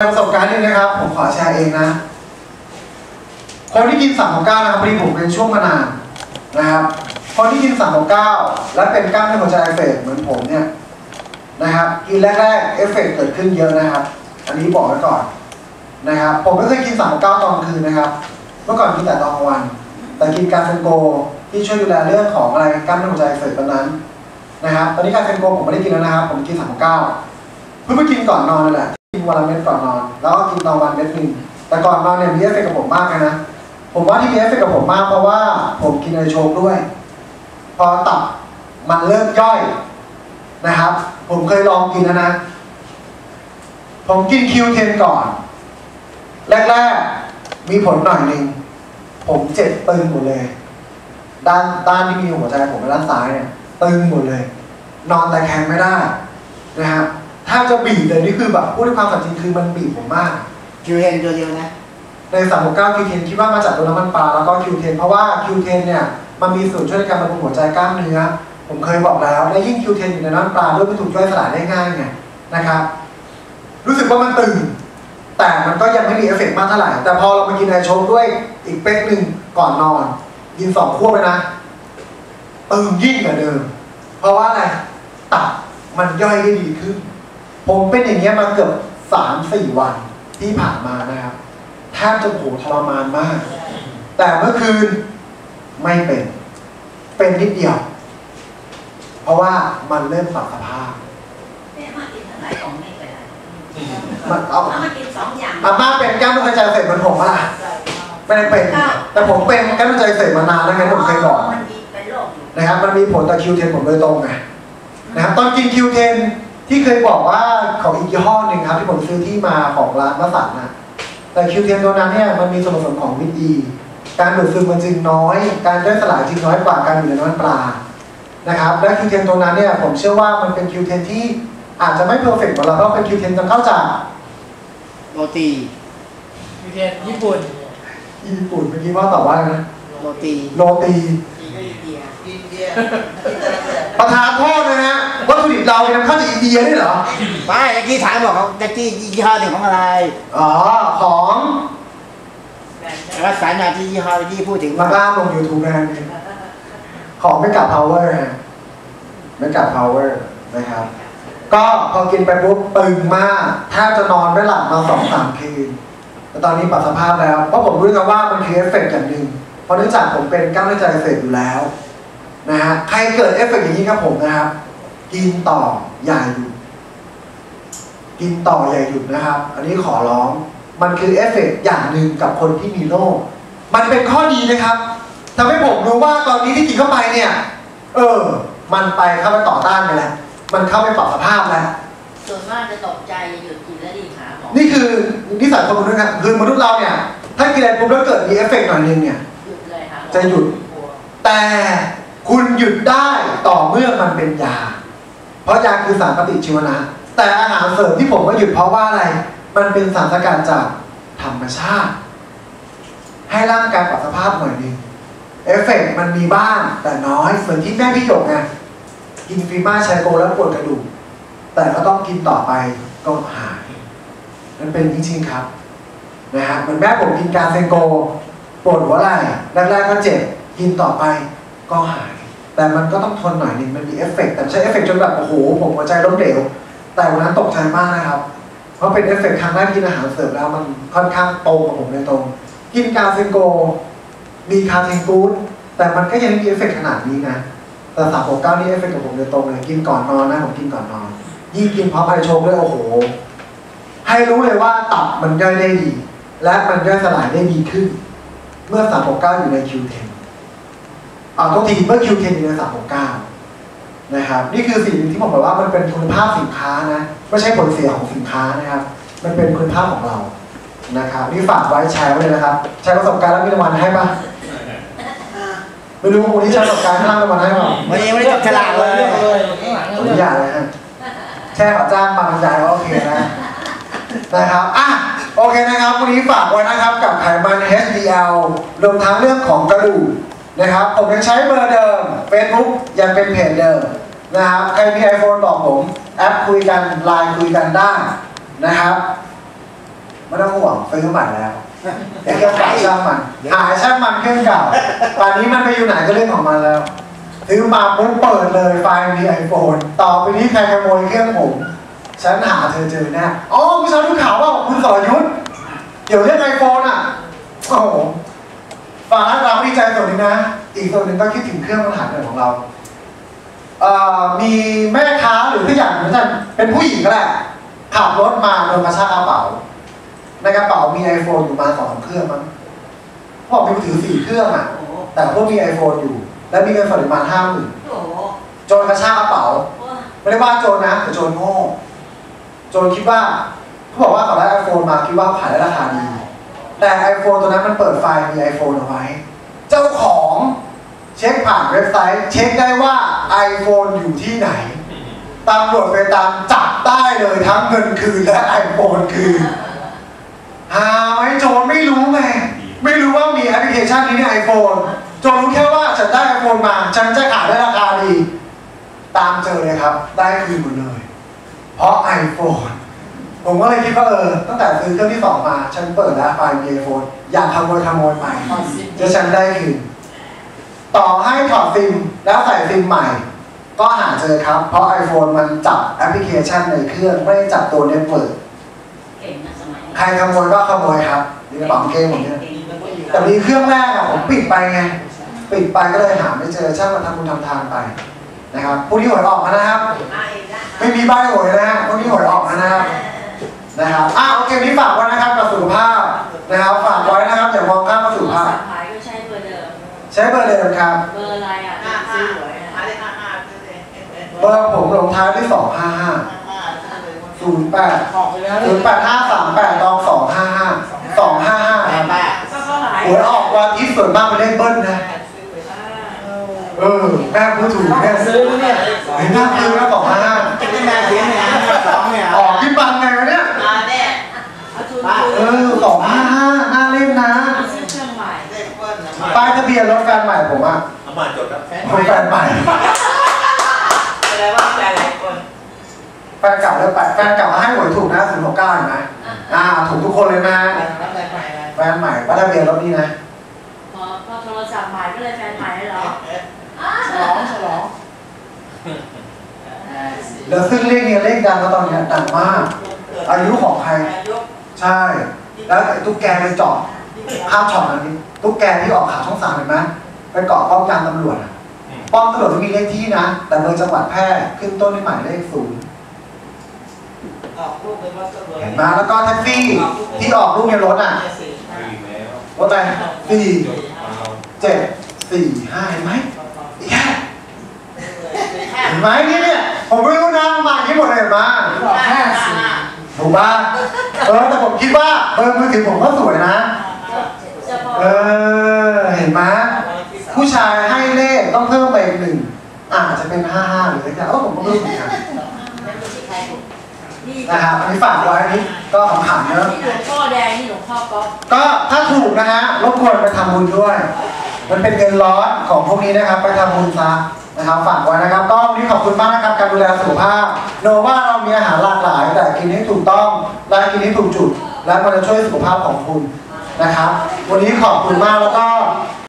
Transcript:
ประสบการณ์หนึงนะครับ ผมขอแชร์เองนะ คนที่กิน3ามเก้านะครับพอดีผมเป็นช่วงมานานนะครับ คนที่กิน3ามเก้าและเป็นกล้ามเนื้อหัวใจอักเสบเหมือนผมเนี่ยนะครับกินแรกๆเอฟเฟกต์เกิดขึ้นเยอะนะครับ อันนี้บอกไว้ก่อนนะครับ ผมไม่เคยกิน3ามเก้าตอนคืนนะครับ เมื่อก่อนกินแต่ตอนกลางวัน แต่กินการเฟนโกที่ช่วยดูแลเรื่องของอะไรกล้ามเนื้อหัวใจอักเสบตอนนั้นนะครับ ตอนนี้การเฟนโกผมไม่ได้กินแล้วนะครับ ผมกิน3ามเก้าเพิ่งไปกินก่อนนอนนั่นแหละ กินวันละเม็ดก่อนนอน แล้วก็กินตอนวันเม็ดหนึ่งแต่ก่อนนอนเนี่ยมีเอฟเฟกต์กับผมมากเลยนะ ผมว่าที่มีเอฟเฟกต์กับผมมากเพราะว่าผมกินไอโชกด้วย พอตับมันเริ่มย่อยนะครับ ผมเคยลองกินแล้วนะ ผมกินคิวเทนก่อน แรกๆ มีผลหน่อยหนึ่งผมเจ็บตึงหมดเลย ด้านด้านที่มีหัวใจผมด้านซ้ายเนี่ยตึงหมดเลย นอนแต่แคงไม่ได้นะฮะ ถ้าจะบีบเลยนี่คือแบบพูดด้วยความสัตย์จริงคือมันบีบผมมาก คิวเฮนตัวเดียวนะ ใน369คิวเทนคิดว่ามาจากตัวน้ำมันปลาแล้วก็คิวเทนเพราะว่าคิวเทนเนี่ยมันมีส่วนช่วยในการบำรุงหัวใจกล้ามเนื้อ ผมเคยบอกแล้ว และยิ่งคิวเทนอยู่ในน้ำมันปลาด้วยมันถูกย่อยสลายได้ง่ายไงนะครับรู้สึกว่ามันตึง แต่มันก็ยังไม่มีเอฟเฟกต์มากเท่าไหร่ แต่พอเรามากินไอโชกด้วยอีกเป๊กหนึ่งก่อนนอน กินสองขั้วไปนะตึงยิ่งกว่าเดิม เพราะว่าอะไรตับมันย่อยได้ดีขึ้น ผมเป็นอย่างเงี้ยมาเกือบสามสี่วันที่ผ่านมานะครับแทบจะโหทรมานมาก แต่เมื่อคืนไม่เป็น เป็นนิดเดียว เพราะว่ามันเริ่มปรับสภาพแม่มากินอะไรของไม่เป็นไรมันเอาเอามากินสองอย่างอาม่าเป็นกล้ามเนื้อหัวใจอักเสร็จเหมือนผมปะล่ะไม่ได้เป็น แต่ผมเป็นกล้ามเนื้อหัวใจอักเสร็จมานานแล้วไงที่ผมเคยบอกมันมีเป็นโรคอยู่นะครับ มันมีผลต่อคิวเทนผมโดยตรงไงนะครับ ตอนกินคิวเทน ที่เคยบอกว่าของอีกยี่ห้อหนึ่งครับที่ผมซื้อที่มาของร้านมัสันนะแต่คิวเทนตัวนั้นเนี่ยมันมีส่วนผสมของวิตดีการดูดซึมมันจึงน้อย การย่อยสลายจึงน้อยกว่าการอยู่ในน้ำมันปลานะครับและคิวเทนตัวนั้นเนี่ยผมเชื่อว่ามันเป็นคิวเทนที่อาจจะไม่เพอร์เฟกต์เหมือนเราเพราะเป็นคิวเทนนำเข้าจากโรตียูเทนญี่ปุ่นญี่ปุ่นเมื่อกี้ว่าตอบว่าอะไรนะโรตีโรตี ประธานโทษนะฮะวัตถุดิบเราเนี่ยนำเข้าจากอินเดียด้วยเหรอไม่ตะกี้ถามบอกเขาตะกี้ยี่ห้อหนึ่งของอะไรอ๋อ ของแล้วก็สายงานที่ยี่ห้อที่พูดถึงมาว่าล่าลง YouTube นะฮะนี่ของไม่กับ power ฮะไม่กับ power นะครับ ก็พอกินไปปุ๊บตึงมากแทบจะนอนไม่หลับมาสองสามคืนแต่ตอนนี้ปรับสภาพแล้ว เพราะผมรู้กันว่ามันคือเอฟเฟกต์อย่างหนึ่ง เพราะเนื่องจากผมเป็นกล้ามเนื้อใจอักเสบอยู่แล้วนะฮะใครเกิดเอฟเฟกต์อย่างนี้ครับผมนะครับกินต่ออย่าหยุดกินต่ออย่าหยุดนะครับ อันนี้ขอร้องมันคือเอฟเฟกต์อย่างหนึ่งกับคนที่มีโรคมันเป็นข้อดีนะครับทำให้ผมรู้ว่าตอนนี้ที่กินเข้าไปเนี่ย เออ มันไปเข้าไปต่อต้านไปแล้วมันเข้าไปปรับสภาพแล้วส่วนมากจะตกใจหยุดกินแล้วรีบหาหมอนี่คือนิสัยคนมนุษย์ครับคือมนุษย์เราเนี่ย ถ้ากินอะไรปุ๊บแล้วเกิดมีเอฟเฟกต์หน่อยนึงเนี่ย จะหยุด แต่คุณหยุดได้ต่อเมื่อมันเป็นยา เพราะยาคือสารปฏิชีวนะ แต่อาหารเสริมที่ผมว่าหยุดเพราะว่าอะไร มันเป็นสารสกัดจากธรรมชาติ ให้ร่างกายปรับสภาพหน่อยหนึงเอฟเฟกต์มันมีบ้างแต่น้อยเหมือนที่แม่พี่หยกไงกินฟีมาไชโกแล้วปวดกระดูกแต่ก็ต้องกินต่อไปก็หายมันเป็นจริงๆครับนะฮะเหมือนแม่ผมกินการเซนโก ปวดหัวไหล่แรกๆก็เจ็บกินต่อไปก็หาย แต่มันก็ต้องทนหน่อยนึงมันมีเอฟเฟกต์แต่ใช่เอฟเฟกต์จนแบบโอ้โหผมหัวใจล้มเหลวแต่วันนั้นตกใจมากนะครับ เพราะเป็นเอฟเฟกต์ครั้งแรกที่กินอาหารเสริมแล้วมันค่อนข้างตรงกับผมเลยตรง กินกาเซนโก มีคาเทนกูดแต่มันก็ยังมีเอฟเฟกต์ขนาดนี้นะแต่สามหกเก้านี่เอฟเฟกต์กับผมโดยตรงเลยกินก่อนนอนนะผมกินก่อนนอน ยิ่งกินพร้อมไอโชกด้วยโอ้โห ให้รู้เลยว่าตับมันย่อยได้ดี และมันย่อยสลายได้ดีขึ้น เมื่อสามหกเก้าอยู่ในคิวเทนอ่าทุกทีเมื่อคิวเทนอยู่ในสามหกเก้านะครับ นี่คือสิ่งที่ผมบอกว่ามันเป็นคุณภาพสินค้านะ ไม่ใช่ผลเสียของสินค้านะครับ มันเป็นคุณภาพของเรา นะครับ นี่ฝากไว้แชร์ไว้เลยนะครับ ใช้ประสบการณ์แล้วมีรางวัลให้ปะไม่รู้คนที่ใช้ประสบการณ์ให้รางวัลให้ปะวันไม่ได้จับฉลากเลยเลือยาเลืออกเลยฮะแค่ขอจ้างมาบรรยายก็โอเคนะ นะครับ อะ โอเคนะครับวันนี้ฝากไว้นะครับกับไขมัน HDL รวมทั้งเรื่องของกระดูกนะครับ ผมยังใช้เบอร์เดิม Facebook ยังเป็นเพจเดิมนะครับใครมี iPhone บอกผม แอปคุยกันไลน์คุยกันได้นะครับไม่ต้องห่วงซื้อใหม่แล้วอ้เครื่องเก่าช่างมันหายช่างมันเครื่องเก่าตอนนี้มันไปอยู่ไหนก็เรื่องของมันแล้วซื้อมาปุ๊บเปิดเลยไฟล์มีไอโฟนต่อไปนี้ใครขโมยเครื่องผมฉันหาเธอเจอแน่อ๋อผู้ชายดูข่าวว่า คุณสรยุทธ์เดี๋ยวเรื่องไอโฟนอะโอ้โหฟังแล้วเราดีใจส่วนหนึงนะ อีกส่วนหนึ่งก็คิดถึงเครื่องมือถือของเราเอ่อมีแม่ค้าหรือทุกอย่างเหมือนกันเป็นผู้หญิงก็แหละขับรถมาโดนกระชากกระเป๋า ในกระเป๋ามีไอโฟนอยู่มาสองเครื่องมั้งพวกมีมือถือสี่เครื่องอะโอ้โหแต่พวกมีไอโฟนอยู่ และมีเงินสดประมาณห้าหมื่นโอ้โหโจรกระชากกระเป๋าโอ้ยไม่ได้ว่าโจรนะแต่โจรโง่ โจรคิดว่า เขาบอกว่าเขาได้ไอโฟนมาคิดว่าขายได้ราคาดี แต่ไอโฟนตัวนั้นมันเปิดไฟล์มีไอโฟนเอาไว้ เจ้าของเช็คผ่านเว็บไซต์ เช็คได้ว่า iPhone อยู่ที่ไหนตำรวจไปตามจับได้เลยทั้งเงินคืนและ iPhone คืนหาไหมโจรไม่รู้ไงไม่รู้ว่ามีแอปพลิเคชันนี้ใน iPhone โจรรู้แค่ว่าฉันได้ iPhone มา ฉันจะขายได้ราคาดี ตามเจอเลยครับ ได้คืนหมดเลย เพราะ iPhone ผมก็เลยคิดว่าเออตั้งแต่ซื้อเครื่องที่สองมา ฉันเปิดแล้วไฟล์มีไอโฟนอยากขโมยขโมยไปขอซิมจะฉันได้คืนต่อให้ถอดซิมแล้วใส่ซิมใหม่ ก็หาเจอครับ เพราะ iPhone มันจับแอปพลิเคชันในเครื่องไม่ได้จับตัวเน็ตเวิร์กเก่งนะสมัยนี้ใครขโมยก็ขโมยครับนี่กระเป๋าเกมผมเนี่ยเก่งแต่มีเครื่องแรกอะผมปิดไปไงปิดไปก็เลยหาไม่เจอช่างมาทำบุญทำทานไปนะครับพรุ่งนี้หวยออกมานะครับมาอีกแล้วไม่มีใบหวยนะฮะพรุ่งนี้หวยออกมานะครับ นะครับอะโอเควันนี้ฝากไว้นะครับกับสุขภาพนะครับฝากไว้นะครับอย่ามองข้ามกับสุขภาพสัมภาษณ์ก็ใช้เบอร์เดิม ใช้เบอร์เดิมครับ เบอร์อะไรอะห้าซื้ห้าอหวยหาอะเลขห้าห้าซื้อเลยเบอร์ผมลงท้ายด้วย255ห้าห้าซื้อเลย08 ออกไปแล้ว08 538ตอง255 255แม่ครับป้าก็เขาหลายหวยออกวันอาทิตย์ส่วนมากเป็นเลขเบิ้ลนะซื้อเลยอ่าเออแม่พูดถูกแม่ซื้อเนี่ยเห็นหน้าซื้อแล้ว255 ที่แม่เสียเนี่ยสองเนี่ย ออกที่ปังไงวะเนี่ย มาแน่ เอาทุน เออ255น่าเล่นนะ เอาซื้อเครื่องใหม่ เลขเบิ้ลนะ ป้า ยทะเบียนรถแฟนใหม่ผมอะเอามาจดแล้วผมแฟนใหม่ แสดงว่าหลายๆคนแฟนเก่าเลยไปแฟนเก่าให้หวยถูกนะศูนย์หกเก้าเห็นไหมอ่าถูกทุกคนเลยนะ รับได้ใหม่เลยแฟนใหม่ป้ายทะเบียนรถนี่นะ พอพอโทรศัพท์ใหม่ก็เลยแฟนใหม่เลยเหรอฉลองฉลองแล้วซึ่งเลขเนี้ยเลขดังแล้วตอนเนี้ยดังมาก อายุของใครอายุใช่ แล้วไอ้ตุ๊กแกไปเจาะ ข้ามช็อตนั้นนี้ตุ๊กแกที่ออกข่าวช่องสามเห็นไหมไปเกาะป้อมยามตำรวจอะป้อมตำรวจไม่มีเลขที่นะ แต่เบอร์จังหวัดแพร่ขึ้นต้นด้วยหมายเลขศูนย์ออกลูกเป็นวัสดุเห็นไหมแล้วก็แท็กซี่ที่ออกลูกในรถอะอีกแล้วรถอะไรสี่จดเอาเราเจ็ดสี่ห้าเห็นไหมอีกแค่แค่เห็นไหมนี่เนี่ยผมไม่รู้นะมาอย่างนี้หมดเลยเห็นไหมบอกห้าสิบถูกป่ะเออแต่ผมคิดว่าเบอร์มือถือผมก็สวยนะจะพอ เออ เห็นไหมผู้ชายให้เลขต้องเพิ่มไปอีกหนึ่งอาจจะเป็นห้าห้าหรืออะไรก็ได้เออผมก็ไม่รู้เหมือนกันไม่รู้ที่ใครถูกนี่นะครับอันนี้ฝากไว้อันนี้ก็ขำๆเนอะนี่หลวงพ่อแดงนี่หลวงพ่อก๊อฟก็ถ้าถูกนะฮะรบกวนไปทำบุญด้วย มันเป็นเงินร้อนของพวกนี้นะครับ ไปทำบุญซะนะครับฝากไว้นะครับ ก็วันนี้ขอบคุณมากนะครับการดูแลสุขภาพ โนว่าเรามีอาหารหลากหลาย แต่กินให้ถูกต้องและกินให้ถูกจุด และมันจะช่วยสุขภาพของคุณ นะครับ วันนี้ขอบคุณมากแล้วก็